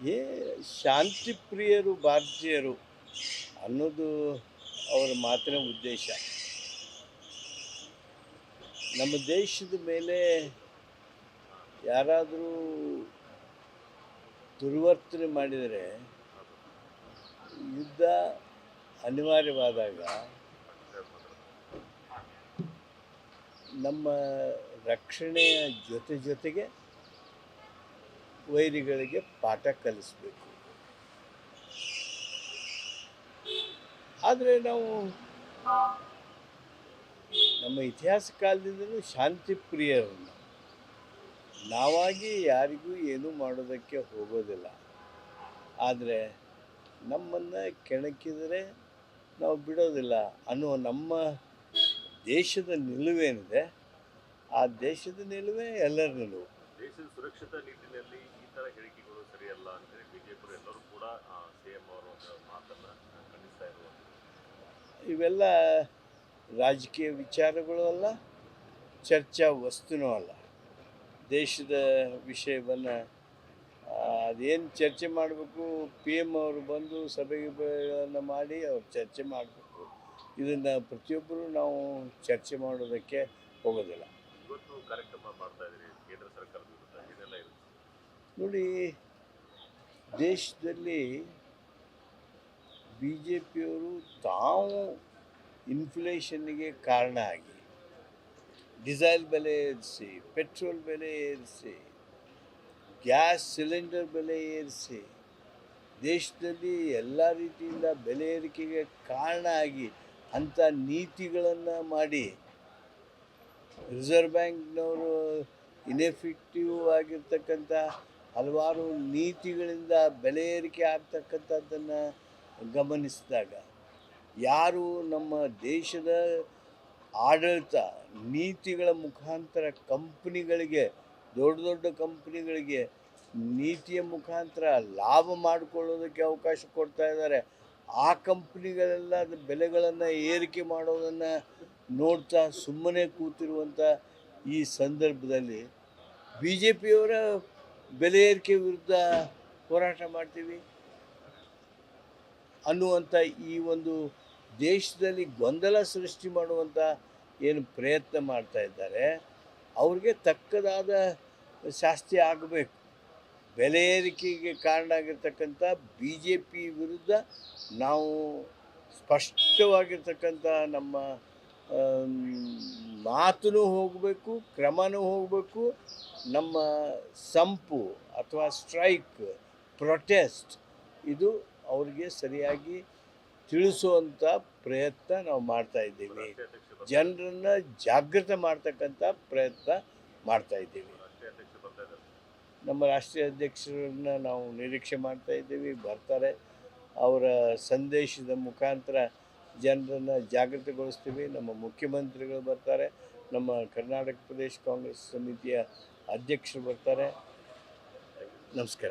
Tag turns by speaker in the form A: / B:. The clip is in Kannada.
A: ಏ ಶಾಂತಿ ಪ್ರಿಯರು ಭಾರತೀಯರು ಅನ್ನೋದು ಅವರ ಮಾತಿನ ಉದ್ದೇಶ. ನಮ್ಮ ದೇಶದ ಮೇಲೆ ಯಾರಾದರೂ ದುರ್ವರ್ತನೆ ಮಾಡಿದರೆ, ಯುದ್ಧ ಅನಿವಾರ್ಯವಾದಾಗ ನಮ್ಮ ರಕ್ಷಣೆಯ ಜೊತೆ ಜೊತೆಗೆ ವೈರಿಗಳಿಗೆ ಪಾಠ ಕಲಿಸ್ಬೇಕು ಆದರೆ ನಾವು ನಮ್ಮ ಇತಿಹಾಸ ಕಾಲದಿಂದಲೂ ಶಾಂತಿ ಪ್ರಿಯರು ನಾವು. ನಾವಾಗಿ ಯಾರಿಗೂ ಏನೂ ಮಾಡೋದಕ್ಕೆ ಹೋಗೋದಿಲ್ಲ ಆದರೆ ನಮ್ಮನ್ನು ಕೆಣಕಿದರೆ ನಾವು ಬಿಡೋದಿಲ್ಲ ಅನ್ನೋ ನಮ್ಮ ದೇಶದ ನಿಲುವೇನಿದೆ, ಆ ದೇಶದ ನಿಲುವೇ ಎಲ್ಲರ ನಿಲುವು
B: ದೇಶದ ಸುರಕ್ಷತಾ ನಿಟ್ಟಿನಲ್ಲಿ ತರ ಹೇಳಿಕೆಗಳು ಸರಿಯಲ್ಲ ಅಂತೇಳಿ ಬಿಜೆಪಿ ಎಲ್ಲರೂ ಕೂಡ ಸಿಎಂ ಅವರ ಒಂದು ಮಾತನ್ನ ಖಂಡಿಸ್ತಾ ಇರುವಂಥದ್ದು.
A: ಇವೆಲ್ಲ ರಾಜಕೀಯ ವಿಚಾರಗಳು ಅಲ್ಲ ಚರ್ಚಾ ವಸ್ತುನೂ ಅಲ್ಲ. ದೇಶದ ವಿಷಯವನ್ನು ಅದೇನು ಚರ್ಚೆ ಮಾಡಬೇಕು ಪಿ ಎಂ ಅವರು ಬಂದು ಸಭೆಗಳನ್ನು ಮಾಡಿ ಅವ್ರು ಚರ್ಚೆ ಮಾಡಬೇಕು. ಇದನ್ನು ಪ್ರತಿಯೊಬ್ಬರು ನಾವು ಚರ್ಚೆ ಮಾಡೋದಕ್ಕೆ ಹೋಗೋದಿಲ್ಲ.
B: ಇವತ್ತು ಕಾರ್ಯಕ್ರಮ ಮಾಡ್ತಾ ಇದ್ದೀರಿ ಕೇಂದ್ರ ಸರ್ಕಾರದ ವಿರುದ್ಧ ಏನೆಲ್ಲ ಇರುತ್ತೆ
A: ನೋಡಿ, ದೇಶದಲ್ಲಿ ಬಿ ಜೆ ಪಿಯವರು ತಾವು ಇನ್ಫ್ಲೇಷನ್ಗೆ ಕಾರಣ ಆಗಿ ಡಿಸೈಲ್ ಬೆಲೆ ಏರಿಸಿ ಪೆಟ್ರೋಲ್ ಬೆಲೆ ಏರಿಸಿ ಗ್ಯಾಸ್ ಸಿಲಿಂಡರ್ ಬೆಲೆ ಏರಿಸಿ, ದೇಶದಲ್ಲಿ ಎಲ್ಲ ರೀತಿಯಿಂದ ಬೆಲೆ ಏರಿಕೆಗೆ ಕಾರಣ ಆಗಿ ಅಂಥ ನೀತಿಗಳನ್ನು ಮಾಡಿ ರಿಸರ್ವ್ ಬ್ಯಾಂಕ್ನವರು ಇನೆಫೆಕ್ಟಿವ್ ಆಗಿರ್ತಕ್ಕಂಥ ಹಲವಾರು ನೀತಿಗಳಿಂದ ಬೆಲೆ ಏರಿಕೆ ಆಗ್ತಕ್ಕಂಥದ್ದನ್ನು ಗಮನಿಸಿದಾಗ ಯಾರು ನಮ್ಮ ದೇಶದ ಆಡಳಿತ, ನೀತಿಗಳ ಮುಖಾಂತರ ಕಂಪ್ನಿಗಳಿಗೆ, ದೊಡ್ಡ ದೊಡ್ಡ ಕಂಪ್ನಿಗಳಿಗೆ ನೀತಿಯ ಮುಖಾಂತರ ಲಾಭ ಮಾಡಿಕೊಳ್ಳೋದಕ್ಕೆ ಅವಕಾಶ ಕೊಡ್ತಾ ಇದ್ದಾರೆ. ಆ ಕಂಪ್ನಿಗಳೆಲ್ಲ ಅದು ಬೆಲೆಗಳನ್ನು ಏರಿಕೆ ಮಾಡೋದನ್ನು ನೋಡ್ತಾ ಸುಮ್ಮನೆ ಕೂತಿರುವಂಥ ಈ ಸಂದರ್ಭದಲ್ಲಿ ಬಿ ಜೆ ಪಿಯವರ ಬೆಲೆ ಏರಿಕೆ ವಿರುದ್ಧ ಹೋರಾಟ ಮಾಡ್ತೀವಿ. ಅನ್ನುವಂಥ ಈ ಒಂದು ದೇಶದಲ್ಲಿ ಗೊಂದಲ ಸೃಷ್ಟಿ ಮಾಡುವಂಥ ಏನು ಪ್ರಯತ್ನ ಮಾಡ್ತಾ ಇದ್ದಾರೆ. ಅವ್ರಿಗೆ ತಕ್ಕದಾದ ಶಾಸ್ತಿ ಆಗಬೇಕು. ಬೆಲೆ ಏರಿಕೆಗೆ ಕಾರಣ ಆಗಿರ್ತಕ್ಕಂಥ ಬಿ ಜೆ ಪಿ ವಿರುದ್ಧ ನಾವು ಸ್ಪಷ್ಟವಾಗಿರ್ತಕ್ಕಂಥ ನಮ್ಮ ಮಾತೂ ಹೋಗಬೇಕು, ಕ್ರಮನೂ ಹೋಗಬೇಕು. ನಮ್ಮ ಸಂಪು ಅಥವಾ ಸ್ಟ್ರೈಕ್, ಪ್ರೊಟೆಸ್ಟ್, ಇದು ಅವರಿಗೆ ಸರಿಯಾಗಿ ತಿಳಿಸುವಂಥ ಪ್ರಯತ್ನ ನಾವು ಮಾಡ್ತಾ ಇದ್ದೀವಿ. ಜನರನ್ನು ಜಾಗೃತ ಮಾಡ್ತಕ್ಕಂಥ ಪ್ರಯತ್ನ ಮಾಡ್ತಾ ಇದ್ದೀವಿ. ನಮ್ಮ ರಾಷ್ಟ್ರೀಯ ಅಧ್ಯಕ್ಷರನ್ನ ನಾವು ನಿರೀಕ್ಷೆ ಮಾಡ್ತಾ ಇದ್ದೀವಿ. ಬರ್ತಾರೆ. ಅವರ ಸಂದೇಶದ ಮುಖಾಂತರ ಜನರನ್ನು ಜಾಗೃತಗೊಳಿಸ್ತೀವಿ. ನಮ್ಮ ಮುಖ್ಯಮಂತ್ರಿಗಳು ಬರ್ತಾರೆ. ನಮ್ಮ ಕರ್ನಾಟಕ ಪ್ರದೇಶ ಕಾಂಗ್ರೆಸ್ ಸಮಿತಿಯ ಅಧ್ಯಕ್ಷರು ಬರ್ತಾರೆ. ನಮಸ್ಕಾರ.